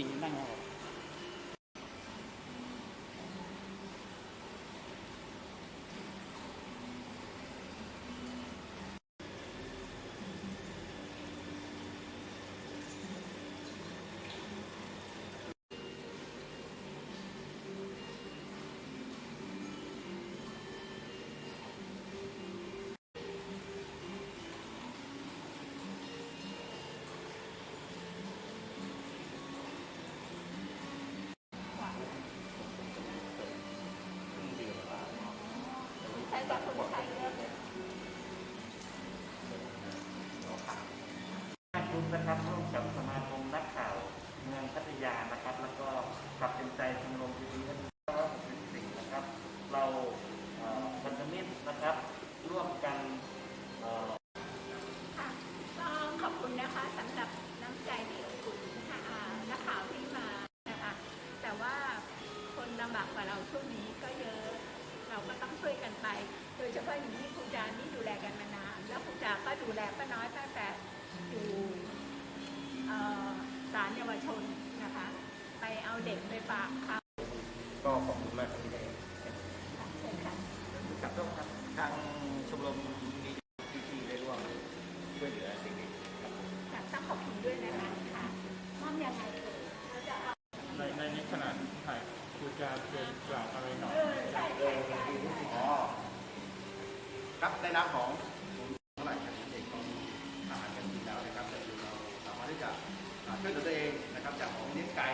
นีนั่งเอา ใช้จากคนไทยเยอะ คุณ นะครับร่วมกับสมาคมนักข่าวเมืองพัทยานะครับ แล้วก็ปรับเป็นใจชมรมทีวีพัทยาสี่งนะครับ เราพันธมิตรนะครับ ร่วมกันค่ะก็ขอบคุณนะคะสำหรับน้ำใจที่อบอุ่นค่ะนักข่าวที่มานะคะ แต่ว่าคนลำบากกว่าเราช่วงนี้ก็เยอะ เราก็ต้องช่วยกันไป โดยเฉพาะอย่างนี้ครูจานี่ดูแลกันมานาน แล้วครูจาก็ดูแลป้าน้อยตั้งแต่อยู่ ศาลเยาวชนนะคะ ไปเอาเด็กไปฝากเขาก็ขอบคุณมากครับที่ได้ค่ะเชิญค่ะครับต้องครับทางชมรมดีที่ได้ร่วมช่วยเหลือเด็กๆครับผมค่ะต้องขอบคุณด้วยนะคะค่ะมอบยังไงเอ่ยเราจะเอาในในนี้ขนาดถ่ายคุณจะเรียนกล่าวอะไรหน่อยเออใช่ใช่ใช่อ๋อครับในนามของ ด้วยตัวเองนะครับจากของเลี้ยงไก่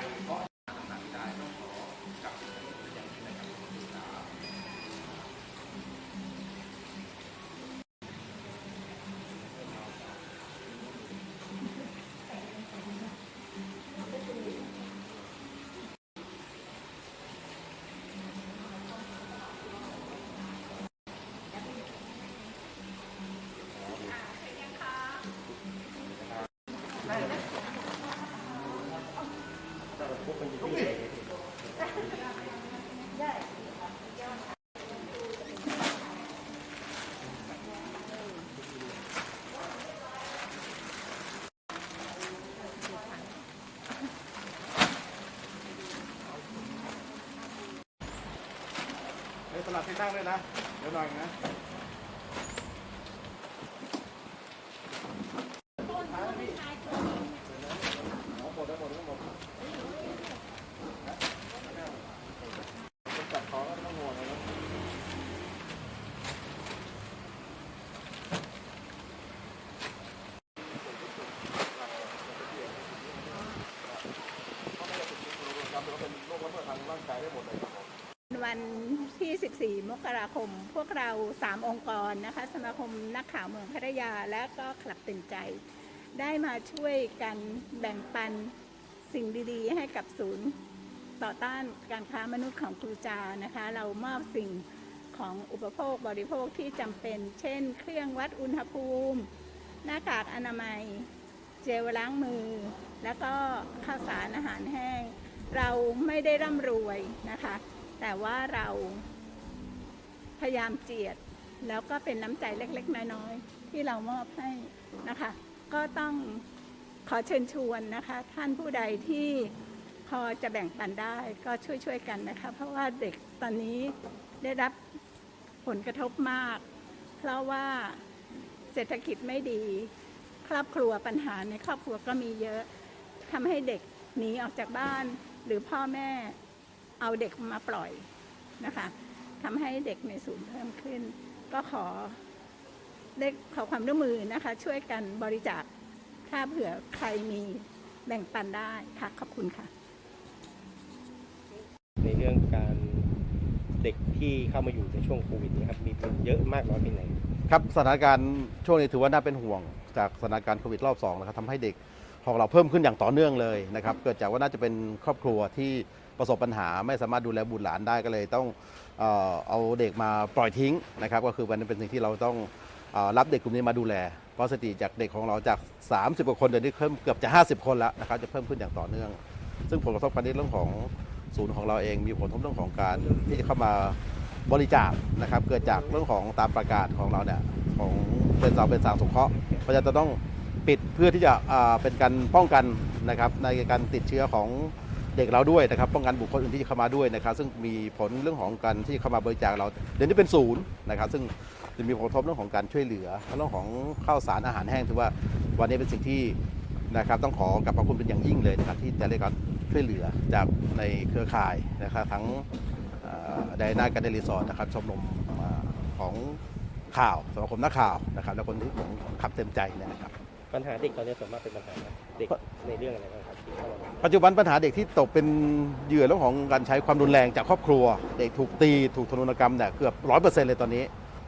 เฮ้ยสลับที่นั่งด้วยนะ เดี๋ยวหน่อยนะ ต้นต้นชายตัวนี้ หมดแล้วหมดแล้วหมดจับของแล้วต้องห่วงเลยนะ วันที่ 14 มกราคม พวกเรา 3 องค์กรนะคะ สมาคมนักข่าวเมืองพัทยา และก็คลับตื่นใจ ได้มาช่วยกันแบ่งปันสิ่งดีๆ ให้กับศูนย์ต่อต้านการค้ามนุษย์ของครูจานะคะ เรามอบสิ่งของอุปโภคบริโภคที่จำเป็น เช่น เครื่องวัดอุณหภูมิ หน้ากากอนามัย เจลล้างมือ แล้วก็ข้าวสารอาหารแห้ง เราไม่ได้ร่ำรวยนะคะ แต่ว่าเราพยายามเจียด แล้วก็เป็นน้ำใจเล็ก ๆ น้อยๆที่เรามอบให้นะคะ ก็ต้องขอเชิญชวนนะคะ ท่านผู้ใดที่พอจะแบ่งปันได้ก็ช่วยๆกันนะคะ เพราะว่าเด็กตอนนี้ได้รับผลกระทบมาก เพราะว่าเศรษฐกิจไม่ดี ครอบครัวปัญหาในครอบครัวก็มีเยอะทำให้เด็กหนีออกจากบ้านหรือพ่อแม่ เอาเด็กมาปล่อยนะคะทำให้เด็กในศูนย์เพิ่มขึ้น ก็ขอได้ขอความร่วมมือนะคะ ช่วยกันบริจาคถ้าเผื่อใครมีแบ่งปันได้ค่ะขอบคุณค่ะ ในเรื่องการเด็กที่เข้ามาอยู่ในช่วงโควิดเนะครับมีเยอะมากน้อยเพียงไหนครับสถานการณ์ช่วงนี้ถือว่าน่าเป็นห่วงจากสถานการณ์โควิดรอบ2นะครับทำให้เด็ก ของเราเพิ่มขึ้นอย่างต่อเนื่องเลยนะครับเกิดจากว่าน่าจะเป็นครอบครัวที่ประสบปัญหาไม่สามารถดูแลบุตรหลานได้ก็เลยต้องเอ่อเอาเด็กมาปล่อยทิ้งนะครับก็คือมันนี้เป็นสิ่งที่เราต้องเอ่อรับเด็กกลุ่มนี้มาดูแล เพราะสถิติจากเด็กของเราจาก 30กว่าคนเดี๋ยวนี้เพิ่มเกือบจะ 50 คนแล้วนะครับจะเพิ่มขึ้นอย่างต่อเนื่อง ซึ่งผลกระทบกันในเรื่องของศูนย์ของเราเองมีผลกระทบเรื่องของการที่จะเข้ามาบริจาคนะครับเกิดจากเรื่องของตามประกาศของเราเนี่ยของเป็นสาวเป็นสางสงเคราะห์เพราะฉะนั้นจะต้อง ปิดเพื่อที่จะเป็นการป้องกันนะครับในการติดเชื้อของเด็กเราด้วยนะครับป้องกันบุคคลอื่นที่จะเข้ามาด้วยนะครับ ซึ่งมีผลเรื่องของการที่เข้ามาบริจาคเราเดี๋ยวนี้เป็นศูนย์นะครับ ซึ่งจะมีผลกระทบเรื่องของการช่วยเหลือเรื่องของข้าวสารอาหารแห้งถือว่าวันนี้เป็นสิ่งที่นะครับต้องขอกับพระคุณเป็นอย่างยิ่งเลยนะครับที่จะได้การช่วยเหลือจากในเครือข่ายนะครับทั้งไดนาการเดลิสอร์นะครับชมรมของข่าวสมาคมนักข่าวนะครับ และคนที่ผมขับเต็มใจนะครับ ปัญหาเด็กตอนนี้ส่วนมากเป็นปัญหาเด็กในเรื่องอะไรบ้างครับที่เข้ามาปัจจุบันปัญหาเด็กที่ตกเป็นเหยื่อเรื่องของการใช้ความรุนแรงจากครอบครัว เด็กถูกตีถูกทารุณกรรมเนี่ยเกือบร้อยเปอร์เซ็นต์เลยตอนนี้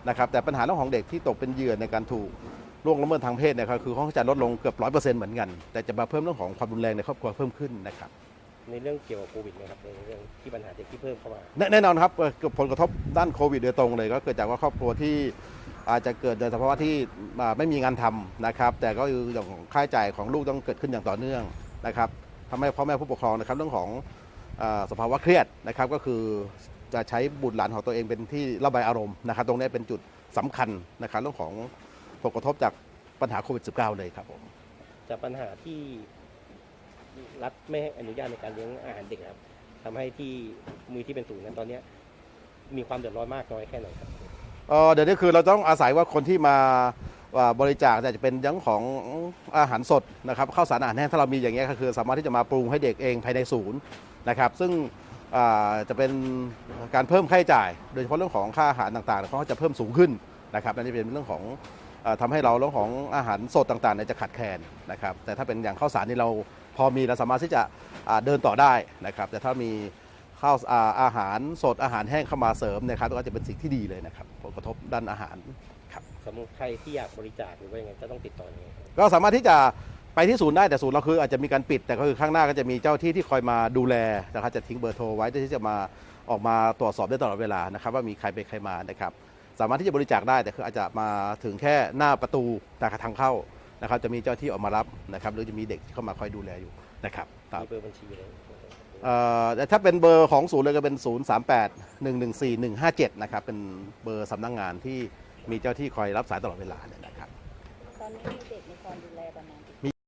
นะครับแต่ปัญหาเรื่องของเด็กที่ตกเป็นเหยื่อในการถูกล่วงละเมิดทางเพศเนี่ยครับคือเขาจะลดลงเกือบร้อยเปอร์เซ็นต์เหมือนกัน แต่จะมาเพิ่มเรื่องของความรุนแรงในครอบครัวเพิ่มขึ้นนะครับ ในเรื่องเกี่ยวกับโควิดนะครับในเรื่องที่ปัญหาเด็กที่เพิ่มเข้ามาแน่แน่นอนครับเอ่อผลกระทบด้านโควิดโดยตรงเลยก็เกิดจากว่าครอบครัวที่อาจจะเกิดในสภาวะที่อ่าไม่มีงานทำนะครับ แต่ก็คืออย่างของค่าใช้จ่ายของลูกต้องเกิดขึ้นอย่างต่อเนื่องนะครับทำให้พ่อแม่ผู้ปกครองนะครับเรื่องของอาสภาวะเครียดนะครับก็คือจะใช้บุตรหลานของตัวเองเป็นที่ระบายอารมณ์นะครับ ตรงนี้เป็นจุดสำคัญนะครับเรื่องของผลกระทบจากปัญหาโควิด -19 เลยครับผม จากปัญหาที่ รัฐไม่ให้อนุญาตในการเลี้ยงอาหารเด็กครับทำให้ที่มูลที่เป็นศูนย์นั้นตอนเนี้ยมีความเดือดร้อนมากน้อยแค่ไหนครับเอ่อเดี๋ยวนี้คือเราต้องอาศัยว่าคนที่มาอ่าบริจาคแต่จะเป็นยังของอาหารสดนะครับข้าวสารอาหารแห้งถ้าเรามีอย่างเงี้ยก็คือสามารถที่จะมาปรุงให้เด็กเองภายในศูนย์นะครับซึ่งอ่าจะเป็นการเพิ่มค่าใช้จ่าย โดยเฉพาะเรื่องของค่าอาหารต่างๆเขาก็จะเพิ่มสูงขึ้นนะครับอันนี้เป็นเรื่องของเอ่อทำให้เราเรื่องของอาหารสดต่างๆเนี่ยจะขาดแคลนนะครับแต่ถ้าเป็นอย่างข้าวสารนี่เรา พอมีเราสามารถที่จะอ่าเดินต่อได้นะครับ แต่ถ้ามีข้าวอ่าอาหารสดอาหารแห้งเข้ามาเสริมเนะครับก็จะเป็นสิ่งที่ดีเลยนะครับผลกระทบด้านอาหารสมมติใครที่อยากบริจาคหรือว่ายังไงจะต้องติดต่อยังไงครับก็สามารถที่จะไปที่ศูนย์ได้แต่ศูนย์เราคืออาจจะมีการปิด แต่ก็คือข้างหน้าก็จะมีเจ้าที่ที่คอยมาดูแลนะครับจะทิ้งเบอร์โทรไว้เพื่อที่จะมาออกมาตรวจสอบได้ตลอดเวลานะครับ ว่ามีใครไปใครมานะครับ สามารถที่จะบริจาคได้แต่คืออาจจะมาถึงแค่หน้าประตูทางเข้า นะครับจะมีเจ้าที่ออกมารับนะครับหรือจะมีเด็กที่เข้ามาคอยดูแลอยู่นะครับครับมีเบอร์บัญชีเลยเอ่อแต่ถ้าเป็นเบอร์ของศูนย์เลยก็เป็น 0 3 8 1 1 4 1 5 7 นะครับ เป็นเบอร์สำนักงานที่มีเจ้าที่คอยรับสายตลอดเวลาเนี่ยนะครับ ตอนนี้มีเด็ก